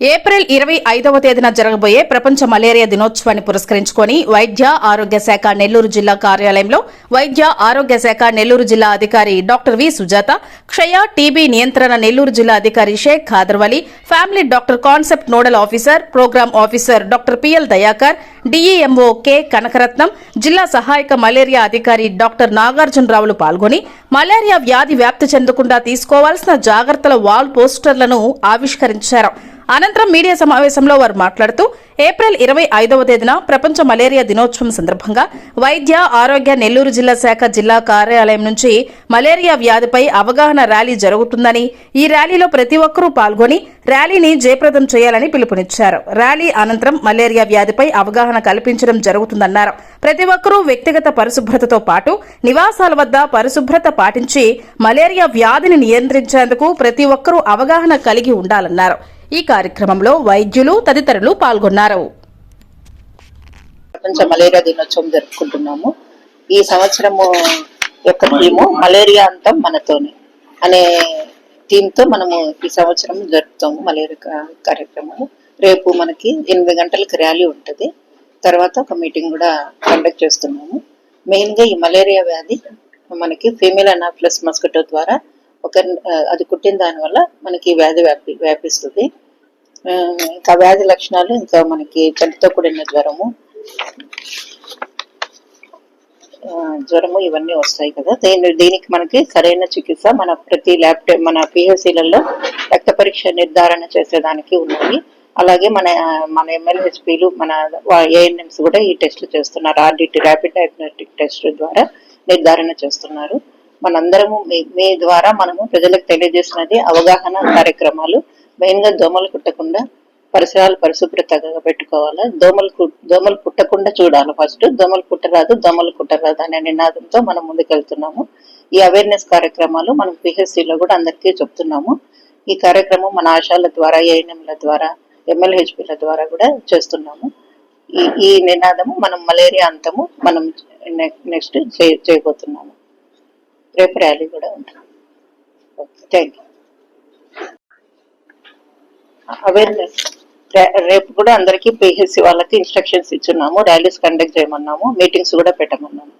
April ఇరవై ఐదవ తేదీన జరగబోయే ప్రపంచ మలేరియా దినోత్సవాన్ని పురస్కరించుకొని వైద్య ఆరోగ్య శాఖ నెల్లూరు జిల్లా కార్యాలయంలో వైద్య ఆరోగ్య శాఖ నెల్లూరు జిల్లా అధికారి డాక్టర్ వి సుజాత క్షయ టీబీ నియంత్రణ నెల్లూరు జిల్లా అధికారి Shaik Khadarvali family doctor concept nodal officer program officer doctor PL Dayakar DEMO K Kanakaratnam జిల్లా సహాయక మలేరియా అధికారి డాక్టర్ నాగార్జునరావులు పాల్గొని మలేరియా వ్యాధి వ్యాప్తి చెందకుండా తీసుకోవాల్సిన జాగ్రత్తల వాల్ పోస్టర్లను ఆవిష్కరించారు. అనంతరం మీడియా సమావేశంలో వారు మాట్లాడుతూ ఏప్రిల్ ఇరవై ఐదవ తేదీన ప్రపంచ మలేరియా దినోత్సవం సందర్భంగా వైద్య ఆరోగ్య నెల్లూరు జిల్లా శాఖ జిల్లా కార్యాలయం నుంచి మలేరియా వ్యాధిపై అవగాహన ర్యాలీ జరుగుతుందని ఈ ర్యాలీలో ప్రతి ఒక్కరూ పాల్గొని ర్యాలీని జయప్రదం చేయాలని పిలుపునిచ్చారు. ర్యాలీ అనంతరం మలేరియా వ్యాధిపై అవగాహన కల్పించడం జరుగుతుందన్నారు. ప్రతి ఒక్కరూ వ్యక్తిగత పరిశుభ్రతతో పాటు నివాసాల వద్ద పరిశుభ్రత పాటించి మలేరియా వ్యాధిని నియంత్రించేందుకు ప్రతి ఒక్కరూ అవగాహన కలిగి ఉండాలన్నారు. ఈ కార్యక్రమంలో వైద్యులు తదితరులు పాల్గొన్నారు. ప్రపంచ మలేరియా దినోత్సవం జరుపుకుంటున్నాము. ఈ సంవత్సరము యొక్క థీము మలేరియా అంతం మనతోనే అనే థీమ్తో మనము ఈ సంవత్సరం జరుపుతాము మలేరియా కార్యక్రమం కార్యక్రమము. రేపు మనకి ఎనిమిది గంటలకు ర్యాలీ ఉంటుంది. తర్వాత ఒక మీటింగ్ కూడా కండక్ట్ చేస్తున్నాము. మెయిన్గా ఈ మలేరియా వ్యాధి మనకి ఫీమేల్ అనాఫ్లస్ మస్కిటో ద్వారా ఒక అది కుట్టిన దాని వల్ల మనకి ఈ వ్యాధి వ్యాపి వ్యాపిస్తుంది. ఇంకా వ్యాధి లక్షణాలు ఇంకా మనకి చలితో కూడిన జ్వరము. జ్వరము ఇవన్నీ వస్తాయి కదా. దీని దీనికి మనకి సరైన చికిత్స మన ప్రతి ల్యాబ్ మన పిహెచ్సిలలో రక్త పరీక్ష నిర్ధారణ చేసేదానికి ఉన్నాయి అలాగే మన మన ఎమ్మెల్యేహెచ్పీలు మన ఏఎన్ఎంస్ కూడా ఈ టెస్ట్లు చేస్తున్నారు. ఆర్డిటి ర్యాపిడ్ డయాగ్నోస్టిక్ టెస్ట్ ద్వారా నిర్ధారణ చేస్తున్నారు. మనందరము మీ మీ ద్వారా మనము ప్రజలకు తెలియజేసినది అవగాహన కార్యక్రమాలు. మెయిన్గా దోమలు కుట్టకుండా పరిసరాలు పరిశుభ్రతగా పెట్టుకోవాలి? దోమలు కు- దోమలు పుట్టకుండా చూడాలి ఫస్ట్. దోమలు పుట్టరాదు దోమలు కుట్టరాదు అనే నినాదంతో మనం ముందుకెళ్తున్నాము. ఈ అవేర్నెస్ కార్యక్రమాలు మనం పిహెచ్సిలో కూడా అందరికీ చెప్తున్నాము. ఈ కార్యక్రమం మన ఆశాల ద్వారా ఏఎన్ఎంల ద్వారా ఎమ్మెల్యేహెచ్పిల ద్వారా కూడా చేస్తున్నాము. ఈ ఈ నినాదము మనం మలేరియా అంతము మనం నెక్స్ట్ చేయబోతున్నాము. రేపు ర్యాలీ కూడా ఉంటుంది. థ్యాంక్ యూ అవేర్నెస్ రేపు కూడా అందరికి పిహెచ్సి వాళ్ళకి ఇన్స్ట్రక్షన్స్ ఇచ్చున్నాము ర్యాలీస్ కండక్ట్ చేయమన్నాము మీటింగ్స్ కూడా పెట్టమన్నాము.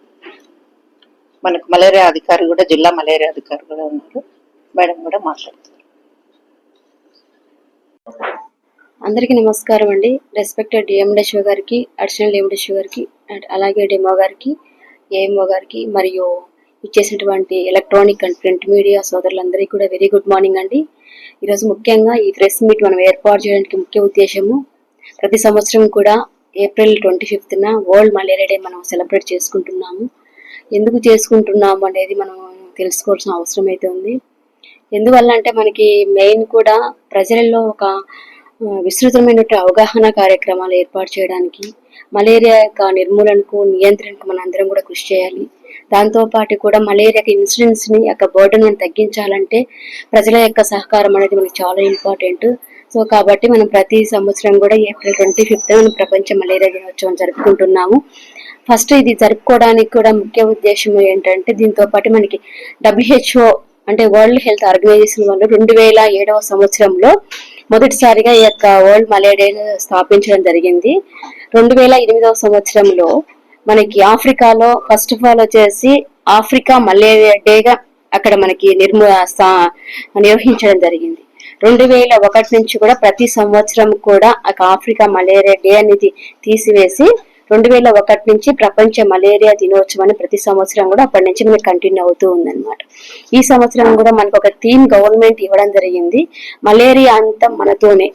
మనకు మలేరియా అధికారి కూడా జిల్లా మలేరియా అధికారి కూడా ఉన్నారు. మేడం కూడా మాట్లాడుతున్నారు. అందరికీ నమస్కారం అండి. రెస్పెక్టెడ్ డిఎండిషో గారికి అడిషనల్ డిఎండిషో గారికి అండ్ అలాగే డెమో గారికి ఏఎంఓ గారికి మరియు ఇచ్చేసినటువంటి ఎలక్ట్రానిక్ అండ్ ప్రింట్ మీడియా సోదరులందరికీ కూడా వెరీ గుడ్ మార్నింగ్ అండి. ఈరోజు ముఖ్యంగా ఈ ప్రెస్ మీట్ మనం ఏర్పాటు చేయడానికి ముఖ్య ఉద్దేశము ప్రతి సంవత్సరం కూడా ఏప్రిల్ ట్వంటీ ఫిఫ్త్న వరల్డ్ మలేరియా డే మనం సెలబ్రేట్ చేసుకుంటున్నాము. ఎందుకు చేసుకుంటున్నాము అనేది మనం తెలుసుకోవాల్సిన అవసరం అయితే ఉంది. ఎందువల్ల అంటే మనకి మెయిన్ కూడా ప్రజలలో ఒక విస్తృతమైనటువంటి అవగాహన కార్యక్రమాలు ఏర్పాటు చేయడానికి మలేరియా యొక్క నిర్మూలనకు నియంత్రణకు మన అందరం కూడా కృషి చేయాలి. దాంతో పాటు కూడా మలేరియా ఇన్సిడెన్స్ని యొక్క బర్డన్ మనం తగ్గించాలంటే ప్రజల యొక్క సహకారం అనేది మనకి చాలా ఇంపార్టెంట్ సో కాబట్టి మనం ప్రతి సంవత్సరం కూడా ఏప్రిల్ ట్వంటీ ఫిఫ్త్ మనం ప్రపంచ మలేరియా దినోత్సవం జరుపుకుంటున్నాము. ఫస్ట్ ఇది జరుపుకోవడానికి కూడా ముఖ్య ఉద్దేశం ఏంటంటే దీంతో పాటు మనకి డబ్ల్యూహెచ్ఓ అంటే వరల్డ్ హెల్త్ ఆర్గనైజేషన్ వాళ్ళు రెండు వేల ఏడవ సంవత్సరంలో మొదటిసారిగా ఈ యొక్క వరల్డ్ మలేరియా డే స్థాపించడం జరిగింది. రెండు వేల ఎనిమిదవ సంవత్సరంలో మనకి ఆఫ్రికాలో ఫస్ట్ ఆఫ్ ఆల్ వచ్చేసి ఆఫ్రికా మలేరియా డేగా అక్కడ మనకి నిర్మూ స్థా- నిర్వహించడం జరిగింది. రెండు వేల ఒకటి నుంచి కూడా ప్రతి సంవత్సరం కూడా ఆఫ్రికా మలేరియా డే అనేది తీసివేసి రెండు వేల ఒకటి నుంచి ప్రపంచ మలేరియా దినోత్సవాన్ని ప్రతి సంవత్సరం కూడా అప్పటి నుంచి మనకి కంటిన్యూ అవుతూ ఉందన్నమాట. ఈ సంవత్సరం కూడా మనకు ఒక థీమ్ గవర్నమెంట్ ఇవ్వడం జరిగింది. మలేరియా అంతా మనతోనే.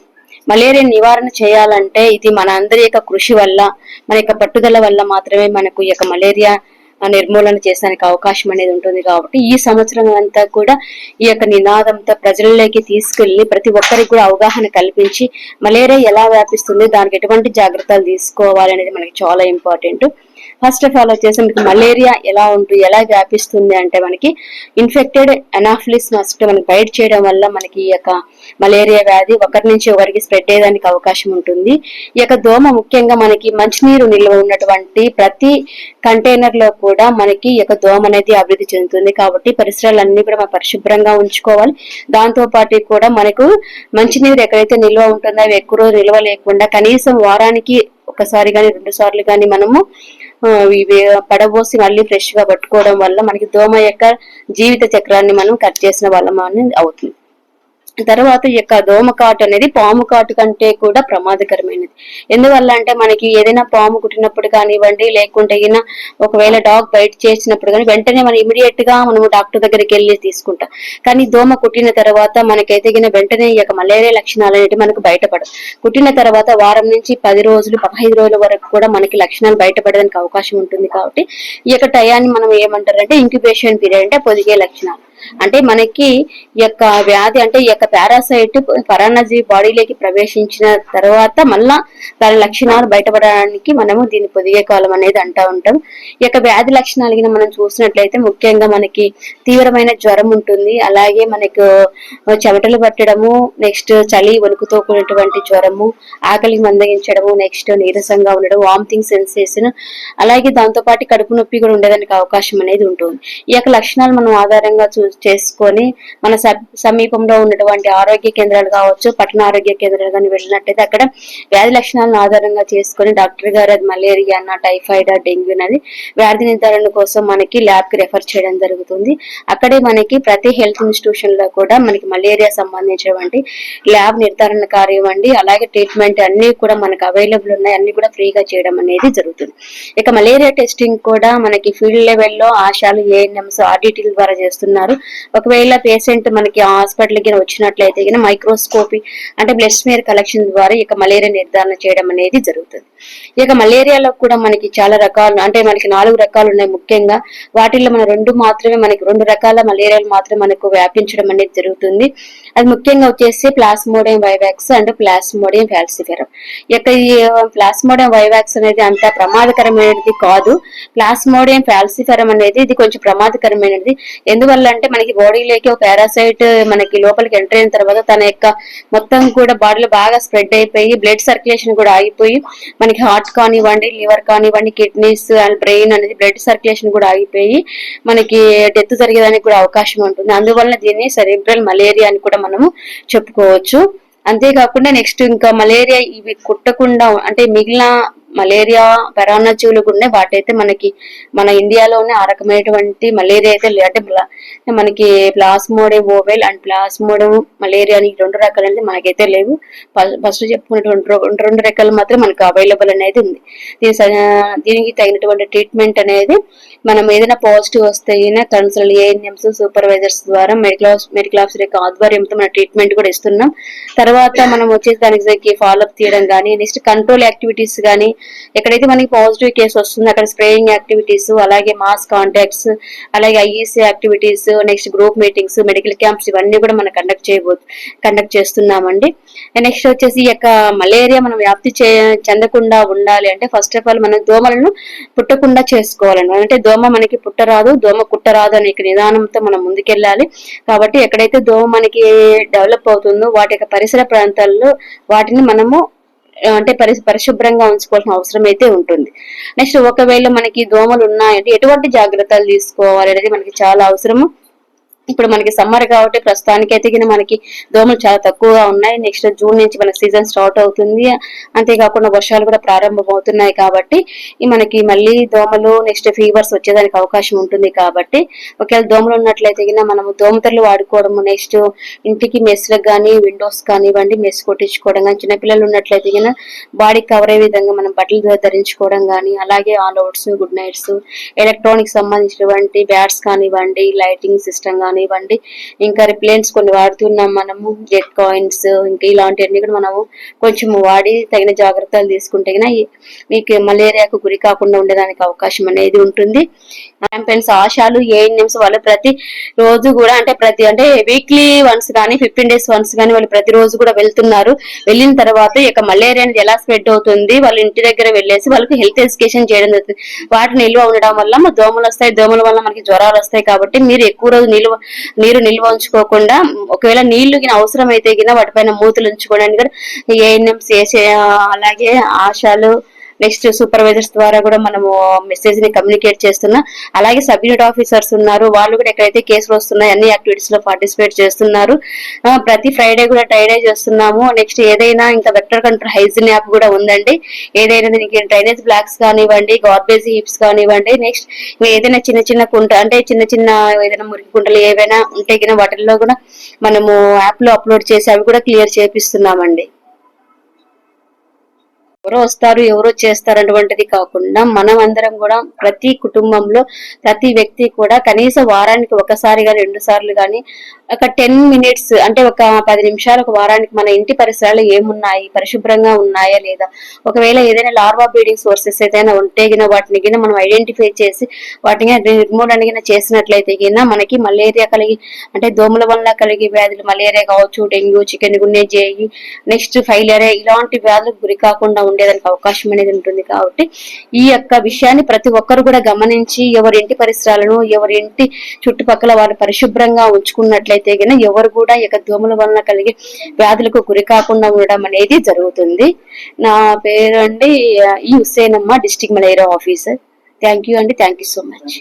మలేరియా నివారణ చేయాలంటే ఇది మన అందరి యొక్క కృషి వల్ల మన యొక్క పట్టుదల వల్ల మాత్రమే మనకు ఈ యొక్క మలేరియా నిర్మూలన చేసడానికి అవకాశం అనేది ఉంటుంది కాబట్టి ఈ సంవత్సరం అంతా కూడా ఈ యొక్క నినాదంతో ప్రజల్లోకి తీసుకెళ్ళి ప్రతి ఒక్కరికి కూడా అవగాహన కల్పించి మలేరియా ఎలా వ్యాపిస్తుంది దానికి ఎటువంటి జాగ్రత్తలు తీసుకోవాలి అనేది మనకి చాలా ఇంపార్టెంట్. ఫస్ట్ ఆఫ్ ఆల్ వచ్చేసి మనకి మలేరియా ఎలా ఉంటుంది ఎలా వ్యాపిస్తుంది అంటే మనకి ఇన్ఫెక్టెడ్ అనాఫిలిస్ మస్ట్ మనకి బయట చేయడం వల్ల మనకి ఈ యొక్క మలేరియా వ్యాధి ఒకరి నుంచి ఒకరికి స్ప్రెడ్ అయ్యేదానికి అవకాశం ఉంటుంది. ఈ యొక్క దోమ ముఖ్యంగా మనకి మంచినీరు నిల్వ ఉన్నటువంటి ప్రతి కంటైనర్లో కూడా మనకి ఈ యొక్క దోమ అనేది అభివృద్ధి చెందుతుంది. కాబట్టి పరిసరాలన్నీ కూడా మనం పరిశుభ్రంగా ఉంచుకోవాలి. దాంతో పాటు కూడా మనకు మంచినీరు ఎక్కడైతే నిల్వ ఉంటుందో అవి ఎక్కువ రోజు నిల్వ లేకుండా కనీసం వారానికి ఒకసారి కానీ రెండు సార్లు కానీ మనము ఇవి పడబోసి మళ్ళీ ఫ్రెష్గా పట్టుకోవడం వల్ల మనకి దోమ యొక్క జీవిత చక్రాన్ని మనం కట్ చేసిన వాళ్ళం అవుతుంది. తర్వాత ఈ యొక్క దోమ కాటు అనేది పాము కాటు కంటే కూడా ప్రమాదకరమైనది. ఎందువల్ల అంటే మనకి ఏదైనా పాము కుట్టినప్పుడు కానివ్వండి లేకుంటే అయినా ఒకవేళ డాగ్ బయట చేసినప్పుడు కానీ వెంటనే మనం ఇమీడియట్గా మనము డాక్టర్ దగ్గరికి వెళ్ళి తీసుకుంటాం. కానీ దోమ కుట్టిన తర్వాత మనకైతే గిన వెంటనే ఈ యొక్క మలేరియా లక్షణాలు అనేవి మనకు బయటపడవు. కుట్టిన తర్వాత వారం నుంచి పది రోజులు పదహైదు రోజుల వరకు కూడా మనకి లక్షణాలు బయటపడడానికి అవకాశం ఉంటుంది కాబట్టి ఈ యొక్క టయాన్ని మనం ఏమంటారంటే ఇంక్యుబేషన్ పీరియడ్ అంటే పొదిగే లక్షణాలు. అంటే మనకి ఈ యొక్క వ్యాధి అంటే ఈ యొక్క పారాసైట్ పరాణజీవి బాడీలోకి ప్రవేశించిన తర్వాత మళ్ళా దాని లక్షణాలు బయటపడడానికి మనము దీన్ని పొదిగే కాలం అనేది అంటా ఉంటాం. ఈ యొక్క వ్యాధి లక్షణాలు మనం చూసినట్లయితే ముఖ్యంగా మనకి తీవ్రమైన జ్వరం ఉంటుంది. అలాగే మనకు చెమటలు పట్టడము నెక్స్ట్ చలి వణుకుతో కూడినటువంటి జ్వరము ఆకలి మందగించడము నెక్స్ట్ నీరసంగా ఉండడం వామిటింగ్ సెన్సేషన్ అలాగే దాంతో పాటు కడుపు నొప్పి కూడా ఉండడానికి అవకాశం అనేది ఉంటుంది. ఈ యొక్క లక్షణాలు మనం ఆధారంగా చూ చేసుకొని మన సమీపంలో ఉన్నటువంటి ఆరోగ్య కేంద్రాలు కావచ్చు పట్టణ ఆరోగ్య కేంద్రాలు కానీ వెళ్ళినట్టయితే అక్కడ వ్యాధి లక్షణాలను ఆధారంగా చేసుకొని డాక్టర్ గారు అది మలేరియా టైఫాయిడ్ డెంగ్యూ అనేది వ్యాధి నిర్ధారణ కోసం మనకి ల్యాబ్కి రెఫర్ చేయడం జరుగుతుంది. అక్కడే మనకి ప్రతి హెల్త్ ఇన్స్టిట్యూషన్లో కూడా మనకి మలేరియా సంబంధించినటువంటి ల్యాబ్ నిర్ధారణ కానివ్వండి అలాగే ట్రీట్మెంట్ అన్ని కూడా మనకు అవైలబుల్ ఉన్నాయి. అన్ని కూడా ఫ్రీగా చేయడం అనేది జరుగుతుంది. ఇక మలేరియా టెస్టింగ్ కూడా మనకి ఫీల్డ్ లెవెల్లో ఆశాలు ఏఎన్ఎంస్ ఆర్డిటీల ద్వారా చేస్తున్నారు. ఒకవేళ పేషెంట్ మనకి హాస్పిటల్కి వచ్చినట్లయితే గిన మైక్రోస్కోపీ అంటే బ్లడ్ స్మేర్ కలెక్షన్ ద్వారా ఇక మలేరియా నిర్ధారణ చేయడం అనేది జరుగుతుంది. ఇక మలేరియాలో కూడా మనకి చాలా రకాలు అంటే మనకి నాలుగు రకాలు ఉన్నాయి ముఖ్యంగా. వాటిల్లో మన రెండు మాత్రమే మనకి రెండు రకాల మలేరియాలు మాత్రమే మనకు వ్యాపించడం అనేది జరుగుతుంది. అది ముఖ్యంగా వచ్చేసి plasmodium vivax and plasmodium falciparum ఇక ఈ ప్లాస్మోడియం వైవాక్స్ అనేది అంత ప్రమాదకరమైనది కాదు. ప్లాస్మోడియం ఫ్యాల్సిఫెరం అనేది ఇది కొంచెం ప్రమాదకరమైనది. ఎందువల్ల అంటే మనకి బాడీలోకి ఒక పారాసైట్ మనకి లోపలికి ఎంటర్ అయిన తర్వాత తన యొక్క మొత్తం కూడా బాడీలో బాగా స్ప్రెడ్ అయిపోయి బ్లడ్ సర్క్యులేషన్ కూడా ఆగిపోయి మనకి హార్ట్ కానివ్వండి లివర్ కానివ్వండి కిడ్నీస్ అండ్ బ్రెయిన్ అనేది బ్లడ్ సర్క్యులేషన్ కూడా ఆగిపోయి మనకి డెత్ జరిగేదానికి కూడా అవకాశం ఉంటుంది. అందువల్ల దీన్ని సెరిబ్రల్ మలేరియా అని కూడా మనము చెప్పుకోవచ్చు. అంతేకాకుండా నెక్స్ట్ ఇంకా మలేరియా ఇవి కుట్టకుండా అంటే మిగిలిన మలేరియా పరాన్నజీవులు కూడా ఉన్నాయి. వాటైతే మనకి మన ఇండియాలోనే ఆ రకమైనటువంటి మలేరియా అయితే అంటే మనకి plasmodium ovale and plasmodium malaria అని రెండు రకాలు రకాలైతే మనకైతే లేవు ఫస్ట్ చెప్పుకున్నటువంటి రెండు రెండు రకాలు మాత్రం మనకు అవైలబుల్ అనేది ఉంది దీని దీనికి తగినటువంటి ట్రీట్మెంట్ అనేది మనం ఏదైనా పాజిటివ్ వస్తే కన్సల్ట్ ఏఎన్ఎంస్ సూపర్వైజర్స్ ద్వారా మెడికల్ మెడికల్ ఆఫీసర్ యొక్క ఆధ్వర్యంతో మన ట్రీట్మెంట్ కూడా ఇస్తున్నాం. తర్వాత మనం వచ్చేసి దానికి ఫాలోఅప్ తీయడం కానీ నెక్స్ట్ కంట్రోల్ యాక్టివిటీస్ కానీ ఎక్కడైతే మనకి పాజిటివ్ కేసు వస్తుందో అక్కడ స్ప్రేయింగ్ యాక్టివిటీస్ అలాగే మాస్ కాంటాక్ట్స్ అలాగే IEC activities next group meetings medical camps ఇవన్నీ కూడా మనం కండక్ట్ చేయబో కండక్ట్ చేస్తున్నామండి. నెక్స్ట్ వచ్చేసి ఈ యొక్క మలేరియా మనం వ్యాప్తి చెందకుండా ఉండాలి అంటే ఫస్ట్ ఆఫ్ ఆల్ మనం దోమలను పుట్టకుండా చేసుకోవాలండి. అంటే దోమ మనకి పుట్టరాదు దోమ కుట్టరాదు అనే నిదానంతో మనం ముందుకెళ్ళాలి. కాబట్టి ఎక్కడైతే దోమ మనకి డెవలప్ అవుతుందో వాటి యొక్క పరిసర ప్రాంతాల్లో వాటిని మనము అంటే పరి పరిశుభ్రంగా ఉంచుకోవాల్సిన అవసరం అయితే ఉంటుంది. నెక్స్ట్ ఒకవేళ మనకి దోమలు ఉన్నాయంటే ఎటువంటి జాగ్రత్తలు తీసుకోవాలి అనేది మనకి చాలా అవసరము. ఇప్పుడు మనకి సమ్మర్ కాబట్టి ప్రస్తుతానికి అయితే మనకి దోమలు చాలా తక్కువగా ఉన్నాయి. నెక్స్ట్ జూన్ నుంచి మనకి సీజన్ స్టార్ట్ అవుతుంది. అంతేకాకుండా వర్షాలు కూడా ప్రారంభమవుతున్నాయి కాబట్టి మనకి మళ్ళీ దోమలు నెక్స్ట్ ఫీవర్స్ వచ్చేదానికి అవకాశం ఉంటుంది కాబట్టి ఒకవేళ దోమలు ఉన్నట్లయితే కింద మనము దోమతెరలు వాడుకోవడము నెక్స్ట్ ఇంటికి మెస్లకు కానీ విండోస్ కానివ్వండి మెస్ కొట్టించుకోవడం కానీ చిన్నపిల్లలు ఉన్నట్లయితే కింద బాడీ కవర్ అయ్యే విధంగా మనం బట్టలు ధరించుకోవడం కానీ అలాగే All Outs Good Nights electronic సంబంధించినటువంటి బ్యాట్స్ కానివ్వండి లైటింగ్ సిస్టమ్ కానీ కానివ్వండి. ఇంకా రిప్లైన్స్ కొన్ని వాడుతున్నాం మనము జెట్ కాయిన్స్ ఇంకా ఇలాంటివన్నీ కూడా మనము కొంచెం వాడి తగిన జాగ్రత్తలు తీసుకుంటే మీకు మలేరియాకు గురి కాకుండా ఉండడానికి అవకాశం అనేది ఉంటుంది. క్యాంపెయిన్స్ ఆశాలు ఏఎన్ఎంస్ వాళ్ళు ప్రతి రోజు కూడా అంటే ప్రతి అంటే వీక్లీ వన్స్ కానీ ఫిఫ్టీన్ డేస్ వన్స్ కానీ వాళ్ళు ప్రతి రోజు కూడా వెళ్తున్నారు. వెళ్ళిన తర్వాత ఇక మలేరియా అనేది ఎలా స్ప్రెడ్ అవుతుంది? వాళ్ళ ఇంటి దగ్గర వెళ్ళేసి వాళ్ళకి హెల్త్ ఎడ్యుకేషన్ చేయడం జరుగుతుంది. వాటి నిల్వ ఉండడం వల్ల దోమలు వస్తాయి. దోమల వల్ల మనకి జ్వరాలు వస్తాయి కాబట్టి మీరు ఎక్కువ రోజు నిల్వ నీరు నిల్వ ఉంచుకోకుండా ఒకవేళ నీళ్ళు గిన అవసరం అయితే గిన వాటిపైన మూతులు ఉంచుకోవడానికి కూడా ఏఎన్ఎంసీ అలాగే ఆశాలు నెక్స్ట్ సూపర్వైజర్స్ ద్వారా కూడా మనము మెసేజ్ని కమ్యూనికేట్ చేస్తున్నాం. అలాగే సబ్ యూనిట్ ఆఫీసర్స్ ఉన్నారు. వాళ్ళు కూడా ఎక్కడైతే కేసులు వస్తున్నాయి అన్ని యాక్టివిటీస్లో పార్టిసిపేట్ చేస్తున్నారు. ప్రతి ఫ్రైడే కూడా ట్రైడే చేస్తున్నాము. నెక్స్ట్ ఏదైనా ఇంకా వెక్టర్ కంట్రోల్ హైజిన్ యాప్ కూడా ఉందండి. ఏదైనా దీనికి డ్రైనేజ్ బ్లాక్స్ కానివ్వండి గార్బేజ్ హీప్స్ కానివ్వండి నెక్స్ట్ ఏదైనా చిన్న చిన్న కుంట అంటే చిన్న చిన్న ఏదైనా మురికి కుంటలు ఏవైనా ఉంటే గిన వాటిల్లో కూడా మనము యాప్లో అప్లోడ్ చేసి అవి కూడా క్లియర్ చేపిస్తున్నామండి. ఎవరో వస్తారు ఎవరో చేస్తారు అటువంటిది కాకుండా మనం అందరం కూడా ప్రతి కుటుంబంలో ప్రతి వ్యక్తి కూడా కనీసం వారానికి ఒకసారిగా రెండు సార్లు కానీ ఒక టెన్ మినిట్స్ అంటే ఒక పది నిమిషాలు ఒక వారానికి మన ఇంటి పరిసరాలు ఏమున్నాయి పరిశుభ్రంగా ఉన్నాయా లేదా? ఒకవేళ ఏదైనా లార్వా బ్రీడింగ్ సోర్సెస్ ఏదైనా ఉంటే గిన వాటిని గిన మనం ఐడెంటిఫై చేసి వాటిని నిర్మూలన గిన చేసినట్లయితే గిన మనకి మలేరియా కలిగి అంటే దోమల వల్ల కలిగే వ్యాధులు మలేరియా కావచ్చు dengue chikungunya next filaria ఇలాంటి వ్యాధులకు గురి కాకుండా ఉండేదానికి అవకాశం అనేది ఉంటుంది కాబట్టి ఈ యొక్క విషయాన్ని ప్రతి ఒక్కరు కూడా గమనించి ఎవరి ఇంటి పరిసరాలను ఎవరింటి చుట్టుపక్కల వారు పరిశుభ్రంగా ఉంచుకున్నట్లయితే గిన ఎవరు కూడా ఈ యొక్క దోమల వలన కలిగే వ్యాధులకు గురి కాకుండా ఉండడం అనేది జరుగుతుంది. నా పేరు అండి ఈ Hussenamma district malaria officer. Thank you అండి థ్యాంక్ యూ సో మచ్.